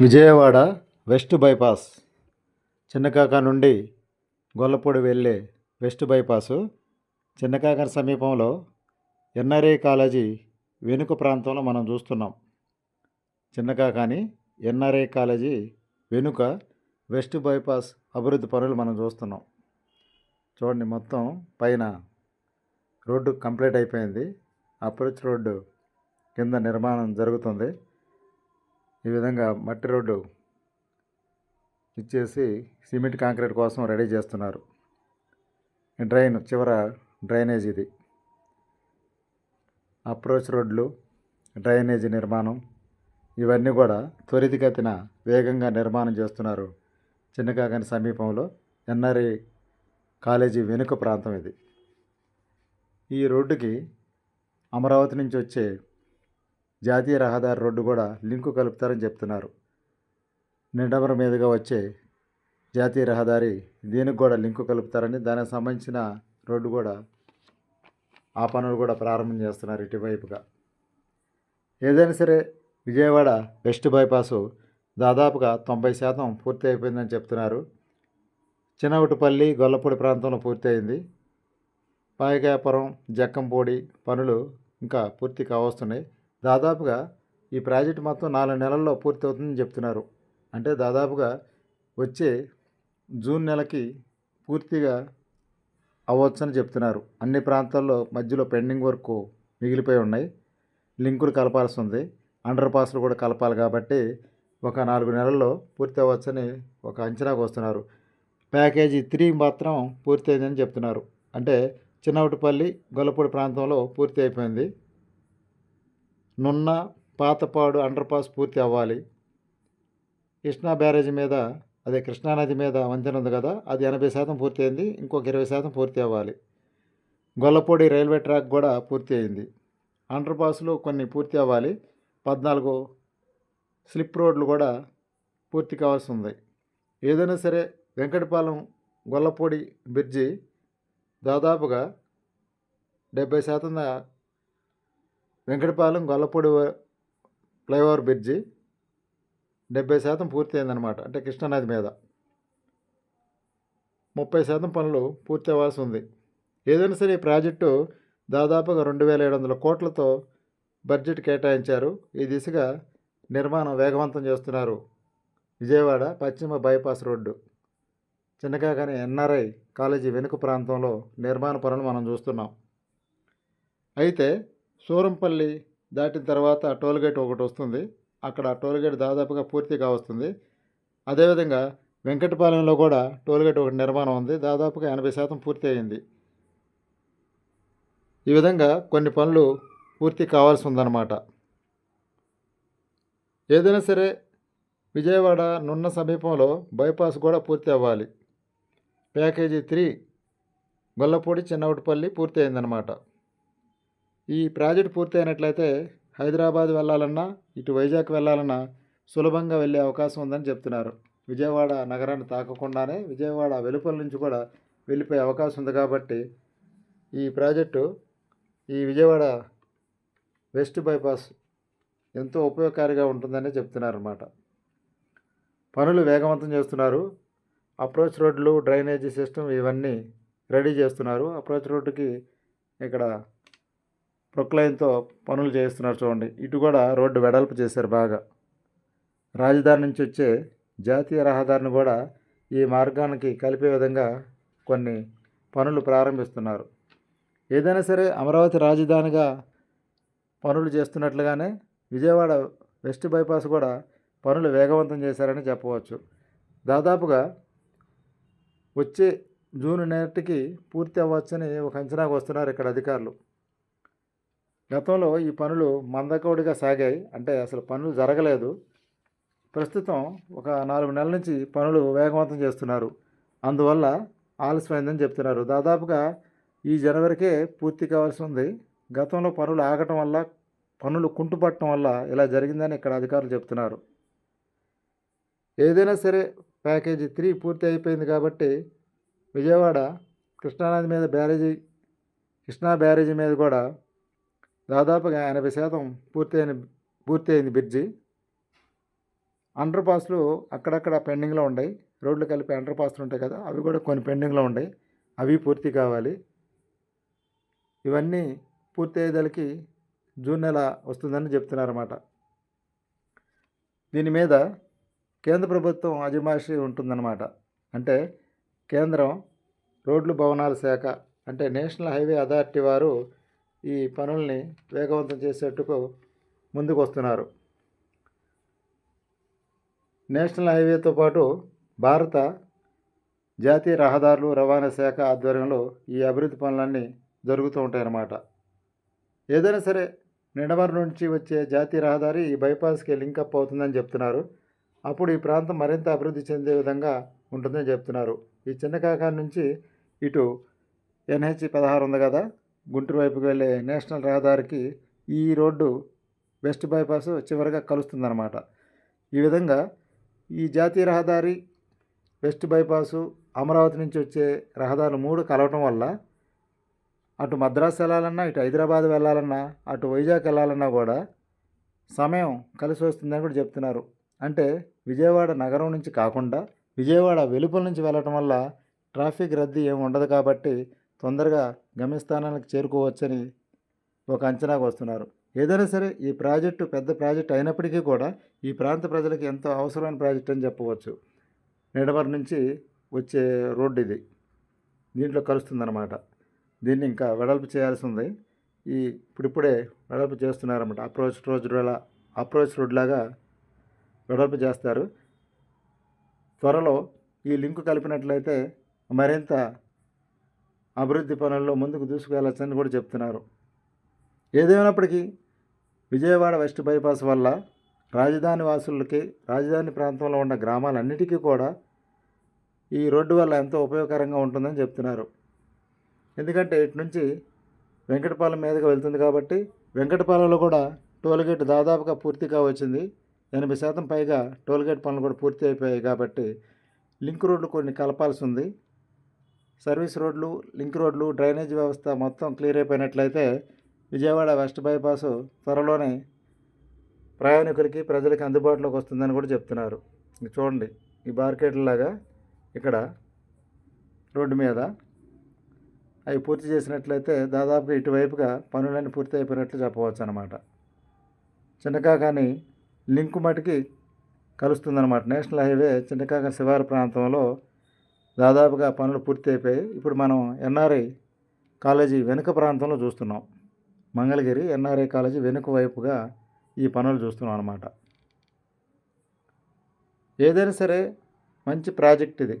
Vijayawada west bypass చిన్నకాక నుండి గొల్లపూడి వెళ్ళే west bypass చిన్నకాక సమీపంలో ఎన్ఆర్ఏ కాలేజీ వెనుక ప్రాంతంలో మనం చూస్తున్నాం. చిన్నకాకాని ఎన్ఆర్ఏ కాలేజీ వెనుక వెస్ట్ బైపాస్ అభివృద్ధి పనులు మనం చూస్తున్నాం. చూడండి మొత్తం పైన రోడ్డు కంప్లీట్ అయిపోయింది. అప్రోచ్ రోడ్డు కింద నిర్మాణం జరుగుతుంది. ఈ విధంగా మట్టి రోడ్డు ఇచ్చేసి సిమెంట్ కాంక్రీట్ కోసం రెడీ చేస్తున్నారు. డ్రైన్ చివర డ్రైనేజ్ ఇది. అప్రోచ్ రోడ్లు డ్రైనేజీ నిర్మాణం ఇవన్నీ కూడా త్వరితగతిన వేగంగా నిర్మాణం చేస్తున్నారు చిన్నకాకని సమీపంలో ఎన్ఆర్ఐ కాలేజీ వెనుక ప్రాంతం ఇది. ఈ రోడ్డుకి అమరావతి నుంచి వచ్చే జాతీయ రహదారి రోడ్డు కూడా లింకు కలుపుతారని చెప్తున్నారు. నిండమర మీదుగా వచ్చే జాతీయ రహదారి దీనికి కూడా లింకు కలుపుతారని దానికి సంబంధించిన రోడ్డు కూడా ఆ పనులు కూడా ప్రారంభం చేస్తున్నారు ఇటువైపుగా. ఏదైనా సరే విజయవాడ వెస్ట్ బైపాసు దాదాపుగా తొంభై శాతం పూర్తి అయిపోయిందని చెప్తున్నారు. చిన్నవుటిపల్లి గొల్లపూడి ప్రాంతంలో పూర్తి అయింది. పాయకాపురం జక్కంపూడి పనులు ఇంకా పూర్తి కావస్తున్నాయి. దాదాపుగా ఈ ప్రాజెక్ట్ మొత్తం నాలుగు నెలల్లో పూర్తి అవుతుందని చెప్తున్నారు. అంటే దాదాపుగా వచ్చే జూన్ నెలకి పూర్తిగా అవ్వచ్చని చెప్తున్నారు. అన్ని ప్రాంతాల్లో మధ్యలో పెండింగ్ వర్క్ మిగిలిపోయి ఉన్నాయి. లింకులు కలపాల్సి ఉంది. అండర్ పాస్లు కూడా కలపాలి కాబట్టి ఒక నాలుగు నెలల్లో పూర్తి అవ్వచ్చని ఒక అంచనాకు వస్తున్నారు ప్యాకేజీ త్రీ మాత్రం పూర్తి అయిందని చెప్తున్నారు. అంటే చిన్నవటిపల్లి గొల్లపూడి ప్రాంతంలో పూర్తి అయిపోయింది. నున్న పాతపాడు అండర్ పాస్ పూర్తి అవ్వాలి. కృష్ణా బ్యారేజ్ మీద అదే కృష్ణానది మీద వంతెన ఉంది కదా అది ఎనభై శాతం పూర్తి అయింది ఇంకొక ఇరవై శాతం పూర్తి అవ్వాలి. గొల్లపూడి రైల్వే ట్రాక్ కూడా పూర్తి అయింది. అండర్ పాస్లు కొన్ని పూర్తి అవ్వాలి. పద్నాలుగు స్లిప్ రోడ్లు కూడా పూర్తి కావాల్సి ఉంది. ఏదైనా సరే వెంకటపాలెం గొల్లపూడి బ్రిడ్జి దాదాపుగా డెబ్బై శాతం వెంకటపాలెం గొల్లపూడి ఫ్లైఓవర్ బ్రిడ్జి డెబ్బై శాతం పూర్తయిందనమాట అంటే కృష్ణానది మీద. ముప్పై శాతం పనులు పూర్తి అవ్వాల్సి ఉంది. ఏదైనా సరే ఈ ప్రాజెక్టు దాదాపుగా రెండు వేల ఏడు వందల కోట్లతో బడ్జెట్ కేటాయించారు. ఈ దిశగా నిర్మాణం వేగవంతం చేస్తున్నారు విజయవాడ పశ్చిమ బైపాస్ రోడ్డు. చిన్నకాగానే ఎన్ఆర్ఐ కాలేజీ వెనుక ప్రాంతంలో నిర్మాణ పనులు మనం చూస్తున్నాం. అయితే సూరంపల్లి దాటిన తర్వాత టోల్గేట్ ఒకటి వస్తుంది. అక్కడ టోల్గేట్ దాదాపుగా పూర్తిగా వస్తుంది అదేవిధంగా వెంకటపాలెంలో కూడా టోల్గేట్ ఒకటి నిర్మాణం ఉంది. దాదాపుగా ఎనభై శాతం పూర్తి అయింది. ఈ విధంగా కొన్ని పనులు పూర్తి కావాల్సి ఉందన్నమాట ఏదైనా సరే విజయవాడ నున్న సమీపంలో బైపాస్ కూడా పూర్తి అవ్వాలి. ప్యాకేజీ త్రీ గొల్లపూడి చిన్నవటిపల్లి పూర్తి అయిందన్నమాట. ఈ ప్రాజెక్ట్ పూర్తి అయినట్లయితే హైదరాబాద్ వెళ్ళాలన్నా ఇటు వైజాగ్ వెళ్ళాలన్నా సులభంగా వెళ్ళే అవకాశం ఉందని చెప్తున్నారు. విజయవాడ నగరాన్ని తాకకుండానే విజయవాడ వెలుపల నుంచి కూడా వెళ్ళిపోయే అవకాశం ఉంది కాబట్టి ఈ ప్రాజెక్టు ఈ విజయవాడ వెస్ట్ బైపాస్ ఎంతో ఉపయోగకారిగా ఉంటుందని చెప్తున్నారు అన్నమాట పనులు వేగవంతం చేస్తున్నారు. అప్రోచ్ రోడ్లు డ్రైనేజీ సిస్టమ్ ఇవన్నీ రెడీ చేస్తున్నారు. అప్రోచ్ రోడ్డుకి ఇక్కడ ప్రొక్లైన్తో పనులు చేస్తున్నారు చూడండి. ఇటు కూడా రోడ్డు వెడల్పు చేశారు బాగా. రాజధాని నుంచి వచ్చే జాతీయ రహదారిని కూడా ఈ మార్గానికి కలిపే విధంగా కొన్ని పనులు ప్రారంభిస్తున్నారు. ఏదైనా సరే అమరావతి రాజధానిగా పనులు చేస్తున్నట్లుగానే విజయవాడ వెస్ట్ బైపాస్ కూడా పనులు వేగవంతం చేశారని చెప్పవచ్చు. దాదాపుగా వచ్చే జూన్ నేటికి పూర్తి అవ్వచ్చని ఒక అంచనాకు వస్తున్నారు ఇక్కడ అధికారులు. గతంలో ఈ పనులు మందకోడిగా సాగాయి. అంటే అసలు పనులు జరగలేదు. ప్రస్తుతం ఒక నాలుగు నెలల నుంచి పనులు వేగవంతం చేస్తున్నారు. అందువల్ల ఆలస్యమైందని చెప్తున్నారు. దాదాపుగా ఈ జనవరికే పూర్తి కావాల్సి ఉంది. గతంలో పనులు ఆగటం వల్ల పనులు కుంటుపట్టడం వల్ల ఇలా జరిగిందని ఇక్కడ అధికారులు చెప్తున్నారు. ఏదైనా సరే ప్యాకేజీ త్రీ పూర్తి అయిపోయింది కాబట్టి విజయవాడ కృష్ణానది మీద బ్యారేజీ కృష్ణా బ్యారేజీ మీద కూడా దాదాపుగా ఎనభై శాతం పూర్తి పూర్తయింది పూర్తి అయింది బ్రిడ్జి. అండర్ పాస్లు అక్కడక్కడ పెండింగ్లో ఉన్నాయి రోడ్లు కలిపి అండర్ పాస్లు ఉంటాయి కదా అవి కూడా కొన్ని పెండింగ్లో ఉన్నాయి అవి పూర్తి కావాలి. ఇవన్నీ పూర్తి అయ్యేదలకి జూన్ నెల వస్తుందని చెప్తున్నారన్నమాట. దీని మీద కేంద్ర ప్రభుత్వం అజమాయిషి ఉంటుందన్నమాట. అంటే కేంద్రం రోడ్లు భవనాల శాఖ అంటే నేషనల్ హైవే అథారిటీ వారు ఈ పనుల్ని వేగవంతం చేసేట్టుకు ముందుకు వస్తున్నారు నేషనల్ హైవేతో పాటు భారత జాతీయ రహదారులు రవాణా శాఖ ఆధ్వర్యంలో ఈ అభివృద్ధి పనులన్నీ జరుగుతూ ఉంటాయన్నమాట. ఏదైనా సరే నిడమర్ నుంచి వచ్చే జాతీయ రహదారి ఈ బైపాస్కి లింకప్ అవుతుందని చెప్తున్నారు. అప్పుడు ఈ ప్రాంతం మరింత అభివృద్ధి చెందే విధంగా ఉంటుందని చెప్తున్నారు. ఈ చిన్న కాకా నుంచి ఇటు ఎన్హెచ్ పదహారు ఉంది కదా? గుంటూరు వైపుకి వెళ్ళే నేషనల్ రహదారికి ఈ రోడ్డు వెస్ట్ బైపాస్ చివరిగా కలుస్తుందన్నమాట. ఈ విధంగా ఈ జాతీయ రహదారి వెస్ట్ బైపాసు అమరావతి నుంచి వచ్చే రహదారులు మూడు కలవటం వల్ల అటు మద్రాసు వెళ్ళాలన్నా ఇటు హైదరాబాద్ వెళ్ళాలన్నా అటు వైజాగ్ వెళ్ళాలన్నా కూడా సమయం కలిసి వస్తుందని కూడా చెప్తున్నారు. అంటే విజయవాడ నగరం నుంచి కాకుండా విజయవాడ వెలుపల నుంచి వెళ్ళటం వల్ల ట్రాఫిక్ రద్దీ ఏమి ఉండదు కాబట్టి తొందరగా గమ్యస్థానానికి చేరుకోవచ్చని ఒక అంచనాకు వస్తున్నారు. ఏదైనా సరే ఈ ప్రాజెక్టు పెద్ద ప్రాజెక్ట్ అయినప్పటికీ కూడా ఈ ప్రాంత ప్రజలకు ఎంతో అవసరమైన ప్రాజెక్ట్ అని చెప్పవచ్చు. నిడమర్ నుంచి వచ్చే రోడ్డు ఇది. దీంట్లో కలుస్తుందన్నమాట. దీన్ని ఇంకా వెడల్పు చేయాల్సి ఉంది. ఈ ఇప్పుడిప్పుడే వెడల్పు చేస్తున్నారన్నమాట. అప్రోచ్ రోడ్ అప్రోచ్ రోడ్ లాగా వెడల్పు చేస్తారు. త్వరలో ఈ లింకు కలిపినట్లయితే మరింత అభివృద్ధి పనుల్లో ముందుకు దూసుకెళ్ళచ్చని కూడా చెప్తున్నారు. ఏదేమైనప్పటికీ విజయవాడ వెస్ట్ బైపాస్ వల్ల రాజధాని వాసులకి రాజధాని ప్రాంతంలో ఉన్న గ్రామాలన్నిటికీ కూడా ఈ రోడ్డు వల్ల ఎంతో ఉపయోగకరంగా ఉంటుందని చెప్తున్నారు. ఎందుకంటే ఇటు నుంచి వెంకటపాలెం మీదుగా వెళ్తుంది కాబట్టి వెంకటపాలెంలో కూడా టోల్గేట్ దాదాపుగా పూర్తిగా వచ్చింది. ఎనభై శాతం పైగా టోల్గేట్ పనులు కూడా పూర్తి అయిపోయాయి కాబట్టి లింక్ రోడ్లు కొన్ని కలపాల్సి ఉంది. సర్వీస్ రోడ్లు లింక్ రోడ్లు డ్రైనేజ్ వ్యవస్థ మొత్తం క్లియర్ అయిపోయినట్లయితే విజయవాడ వెస్ట్ బైపాస్ త్వరలోనే ప్రయాణికులకి ప్రజలకి అందుబాటులోకి వస్తుందని కూడా చెప్తున్నారు. చూడండి ఈ బార్కెట్ లాగా ఇక్కడ రోడ్డు మీద అవి పూర్తి చేసినట్లయితే దాదాపుగా ఇటువైపుగా పనులన్నీ పూర్తి అయిపోయినట్లు చెప్పవచ్చు అనమాట చిన్నకాకాని లింకు మటుకి కలుస్తుందన్నమాట. నేషనల్ హైవే చిన్నకాక శివారు ప్రాంతంలో దాదాపుగా పనులు పూర్తి అయిపోయాయి ఇప్పుడు మనం ఎన్ఆర్ఐ కాలేజీ వెనుక ప్రాంతంలో చూస్తున్నాం. మంగళగిరి ఎన్ఆర్ఐ కాలేజీ వెనుక వైపుగా ఈ పనులు చూస్తున్నాం అన్నమాట. ఏదైనా సరే మంచి ప్రాజెక్ట్ ఇది.